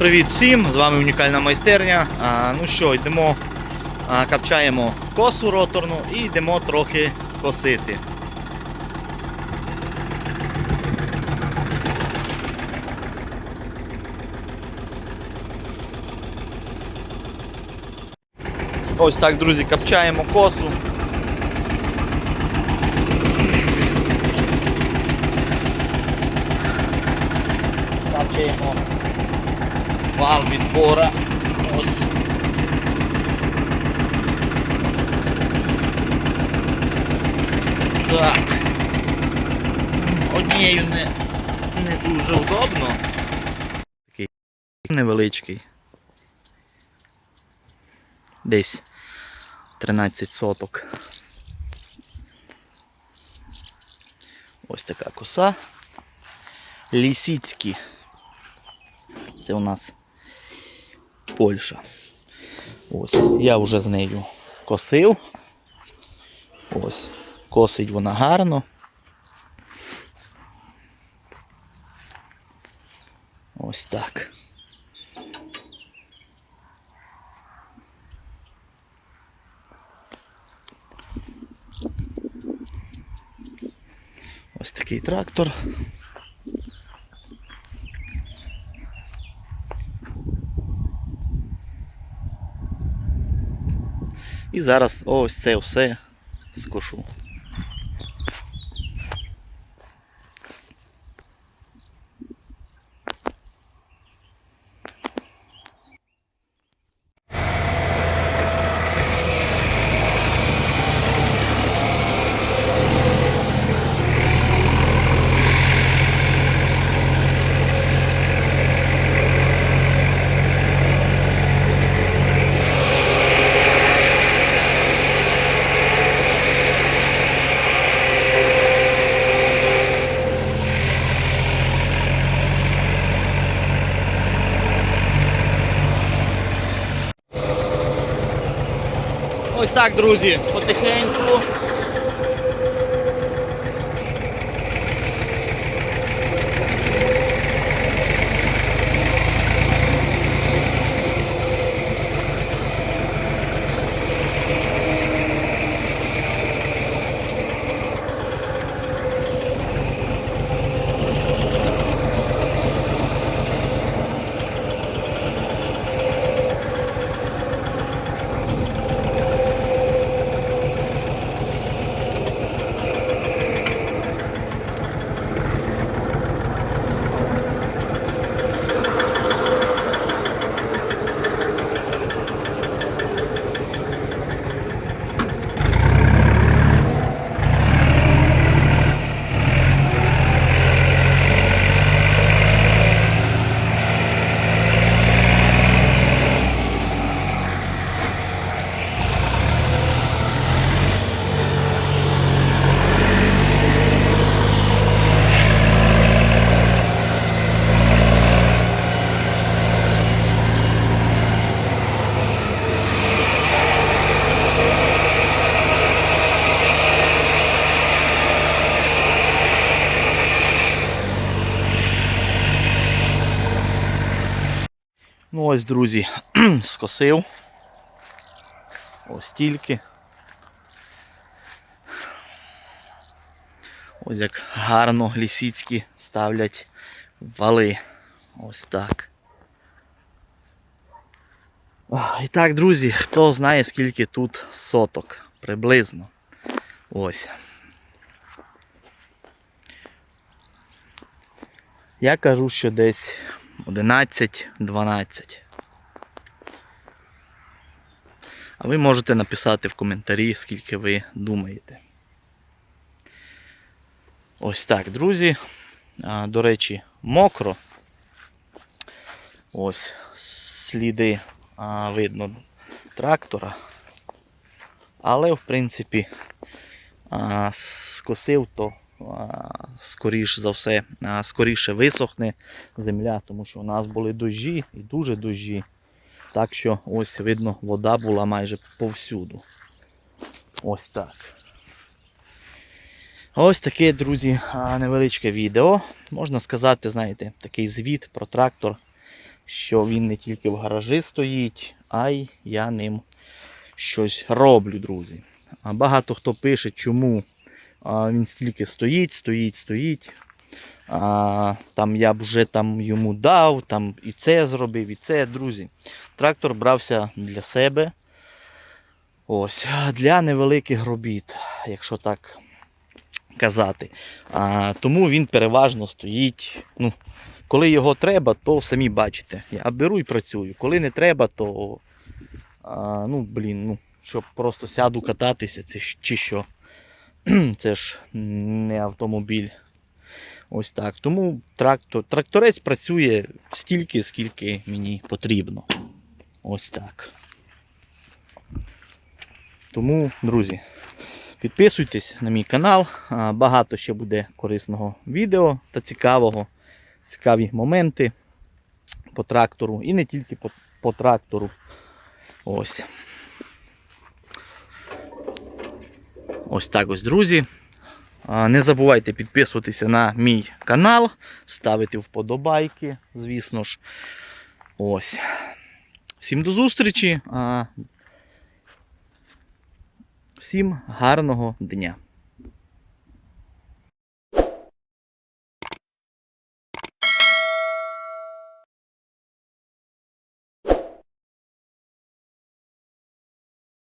привіт всім! З вами унікальна майстерня. А, ну що, йдемо, а, капчаємо косу роторну і йдемо трохи косити. Ось так, друзі, капчаємо косу. Капчаємо вал відбора. Ось. Так. Однією не, не дуже удобно. Такий невеличкий. Десь 13 соток. Ось така коса. Лісіцькі. Це у нас Польща. Ось, я вже з нею косив. Ось, косить вона гарно. Ось так. Ось такий трактор. І зараз ось це все скошу. Ось так, друзі, потихеньку. Ось, друзі, скосив. Ось тільки. Ось як гарно лісіцькі ставлять вали. Ось так. І так, друзі, хто знає скільки тут соток приблизно. Ось. Я кажу, що десь 11-12. А ви можете написати в коментарі, скільки ви думаєте. Ось так, друзі. До речі, мокро. Ось сліди видно трактора. Але, в принципі, скосив то скоріш за все, скоріше висохне земля, тому що у нас були дощі і дуже дощі. Так що ось видно, вода була майже повсюду. Ось так. Ось таке, друзі, невеличке відео. Можна сказати, знаєте, такий звіт про трактор, що він не тільки в гаражі стоїть, а й я ним щось роблю, друзі. Багато хто пише, чому а, він стільки стоїть, стоїть, стоїть. А, там я б вже там йому дав, там і це зробив, і це, друзі. Трактор брався для себе. Ось, для невеликих робіт, якщо так казати. А, тому він переважно стоїть. Ну, коли його треба, то самі бачите. Я беру і працюю. Коли не треба, то а, ну, блін, ну, щоб просто сяду кататися, це чи що. Це ж не автомобіль. Ось так. Тому трактор, тракторець працює стільки, скільки мені потрібно. Ось так. Тому, друзі, підписуйтесь на мій канал. Багато ще буде корисного відео та цікавого. Цікаві моменти по трактору. І не тільки по, по трактору. Ось. Ось так ось, друзі. Не забувайте підписуватися на мій канал, ставити вподобайки, звісно ж. Ось. Всім до зустрічі. Всім гарного дня.